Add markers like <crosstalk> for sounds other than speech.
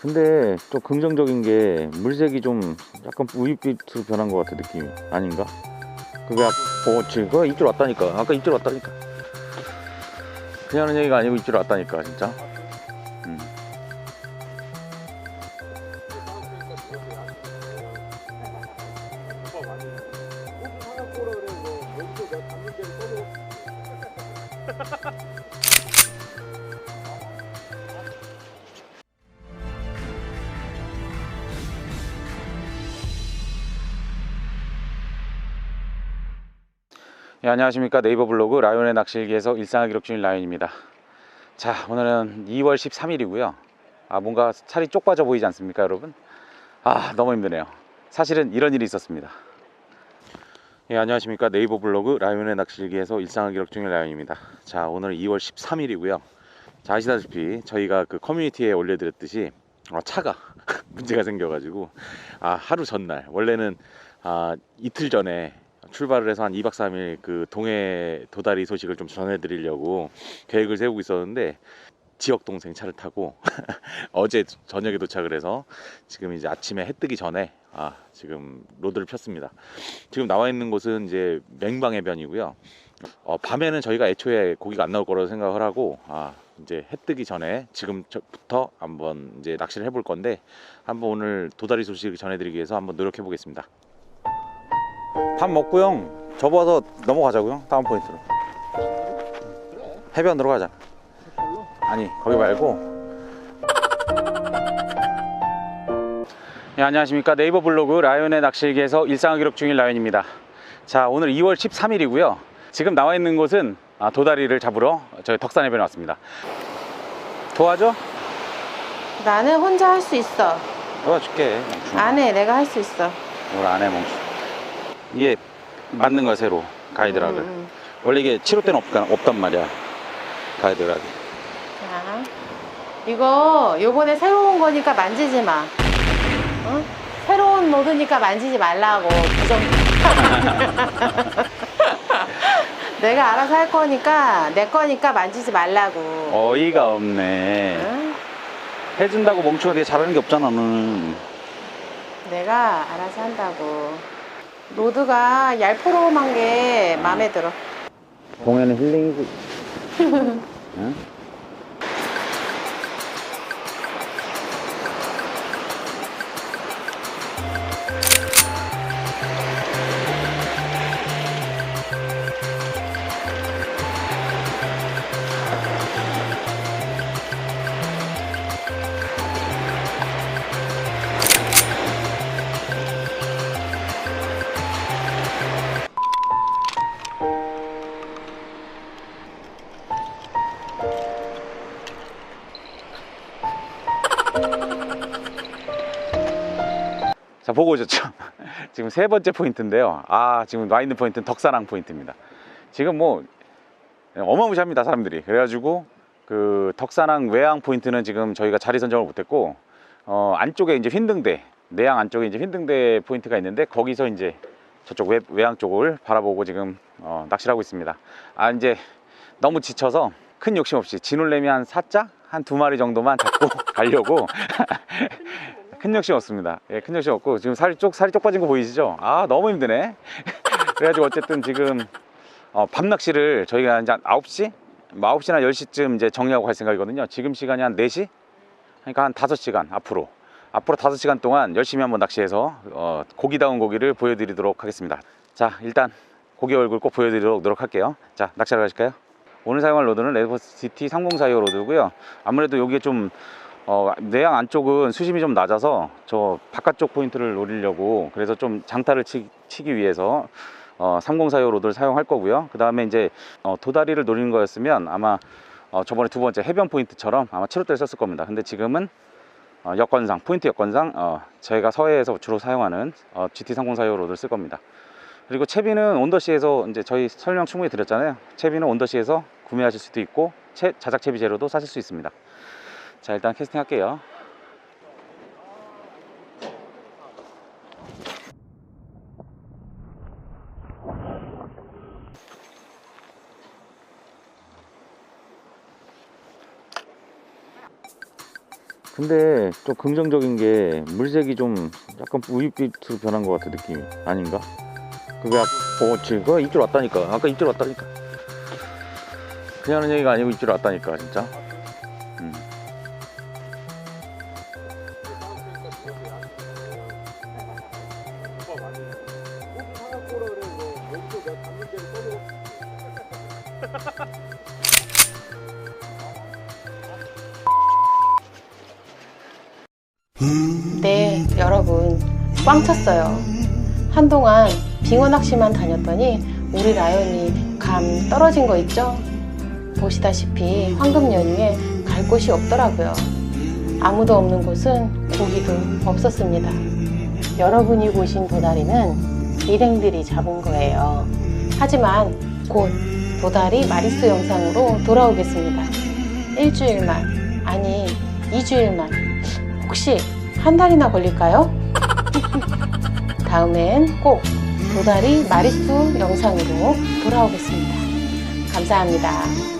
근데 좀 긍정적인 게 물색이 좀 약간 우윳빛으로 변한 것 같아 느낌이 아닌가? 그게 아, 어 지금 입질 왔다니까 아까 입질 왔다니까 그냥 하는 얘기가 아니고 입질 왔다니까 진짜 음. <laughs> 예, 안녕하십니까. 네이버 블로그 라이온의 낚시일기에서 일상을 기록 중인 라이온입니다. 자 오늘은 2월 13일이고요. 아 뭔가 살이 쪽 빠져 보이지 않습니까 여러분? 아 너무 힘드네요. 사실은 이런 일이 있었습니다. 예 안녕하십니까. 네이버 블로그 라이온의 낚시일기에서 일상을 기록 중인 라이온입니다. 자 오늘 2월 13일이고요. 자 아시다시피 저희가 그 커뮤니티에 올려드렸듯이 어, 차가 <laughs> 문제가 생겨가지고 아 하루 전날 원래는 아 이틀 전에 출발을 해서 한 2박 3일 그 동해 도다리 소식을 좀 전해드리려고 계획을 세우고 있었는데 지역 동생 차를 타고 <laughs> 어제 저녁에 도착을 해서 지금 이제 아침에 해 뜨기 전에 아 지금 로드를 폈습니다. 지금 나와 있는 곳은 이제 맹방해변이고요. 어, 밤에는 저희가 애초에 고기가 안 나올 거라고 생각을 하고 아 이제 해 뜨기 전에 지금부터 한번 이제 낚시를 해볼 건데 한번 오늘 도다리 소식을 전해드리기 위해서 한번 노력해 보겠습니다. 밥 먹고요. 접어서 넘어가자고요. 다음 포인트로. 해변으로 가자. 아니 거기 말고. 예, 안녕하십니까 네이버 블로그 라이온의 낚시일기에서 일상을 기록 중인 라이온입니다. 자 오늘 2월 13일이고요. 지금 나와 있는 곳은 아, 도다리를 잡으러 저희 덕산해변에 왔습니다. 도와줘? 나는 혼자 할 수 있어. 도와줄게. 안 해. 내가 할 수 있어. 오늘 안해 멍수. 이게 맞는 거야 새로 가이드락을. 음, 원래 이게 치료 때는 없, 없단 말이야 가이드락이. 자, 이거 요번에 새로운 거니까 만지지 마. 어? 새로운 모드니까 만지지 말라고. 부정. <laughs> 내가 알아서 할 거니까 내 거니까 만지지 말라고. 어이가 없네. 응? 해준다고 되게 잘하는 게 없잖아 너는. 내가 알아서 한다고. 로드가 얄포로움한 게 마음에 들어. 공연은 힐링이고. <laughs> 응? 보고 오셨죠? <laughs> 지금 세 번째 포인트인데요. 아 지금 와 있는 포인트는 덕사랑 포인트입니다. 지금 뭐 어마무시합니다 사람들이. 그래가지고 그 덕사랑 외항 포인트는 지금 저희가 자리 선정을 못했고 어, 안쪽에 이제 휜등대 내양 안쪽에 이제 휜등대 포인트가 있는데 거기서 이제 저쪽 외, 외항 쪽을 바라보고 지금 어, 낚시를 하고 있습니다. 아 이제 너무 지쳐서 큰 욕심 없이 진올래미 한 4짝 한 두 마리 정도만 잡고 <laughs> 가려고 큰 욕심 없습니다. 예, 큰 욕심 없고 지금 살이 쪽 살이 쪽 빠진 거 보이시죠? 아 너무 힘드네. <laughs> 그래가지고 어쨌든 지금 어, 밤 낚시를 저희가 이제 한 9시, 뭐 9시나 10시쯤 이제 정리하고 갈 생각이거든요. 지금 시간이 한 4시, 그러니까 한 5시간 앞으로 앞으로 5시간 동안 열심히 한번 낚시해서 어, 고기다운 고기를 보여드리도록 하겠습니다. 자 일단 고기 얼굴 꼭 보여드리도록 노력할게요. 자 낚시하러 가실까요? 오늘 사용할 로드는 레버시티 3045 로드고요. 아무래도 여기에 좀 어, 내양 안쪽은 수심이 좀 낮아서 저 바깥쪽 포인트를 노리려고 그래서 좀 장타를 치, 기 위해서 어, 3045 로드를 사용할 거고요. 그 다음에 이제 어, 도다리를 노리는 거였으면 아마 어, 저번에 두 번째 해변 포인트처럼 아마 7호대를 썼을 겁니다. 근데 지금은 어, 여건상 포인트 여건상 어, 저희가 서해에서 주로 사용하는 어, GT3045 로드를 쓸 겁니다. 그리고 채비는 온더시에서 이제 저희 설명 충분히 드렸잖아요. 채비는 온더시에서 구매하실 수도 있고 채, 자작 채비 재료도 사실 수 있습니다. 자 일단 캐스팅 할게요. 근데 좀 긍정적인 게 물색이 좀 약간 우윳빛으로 변한 것 같은 느낌 아닌가? 그게 아, 어, 지금 그거 입질 왔다니까. 아까 입질 왔다니까. 그냥 하는 얘기가 아니고 입질 왔다니까 진짜. 네, 여러분. 꽝 쳤어요. 한동안 빙어 낚시만 다녔더니 우리 라연이 감 떨어진 거 있죠? 보시다시피 황금 연휴에 갈 곳이 없더라고요. 아무도 없는 곳은 고기도 없었습니다. 여러분이 보신 도다리는 일행들이 잡은 거예요. 하지만 곧 도다리 마리수 영상으로 돌아오겠습니다. 일주일만, 아니, 이주일만, 혹시 한 달이나 걸릴까요? <laughs> 다음엔 꼭 도다리 마리수 영상으로 돌아오겠습니다. 감사합니다.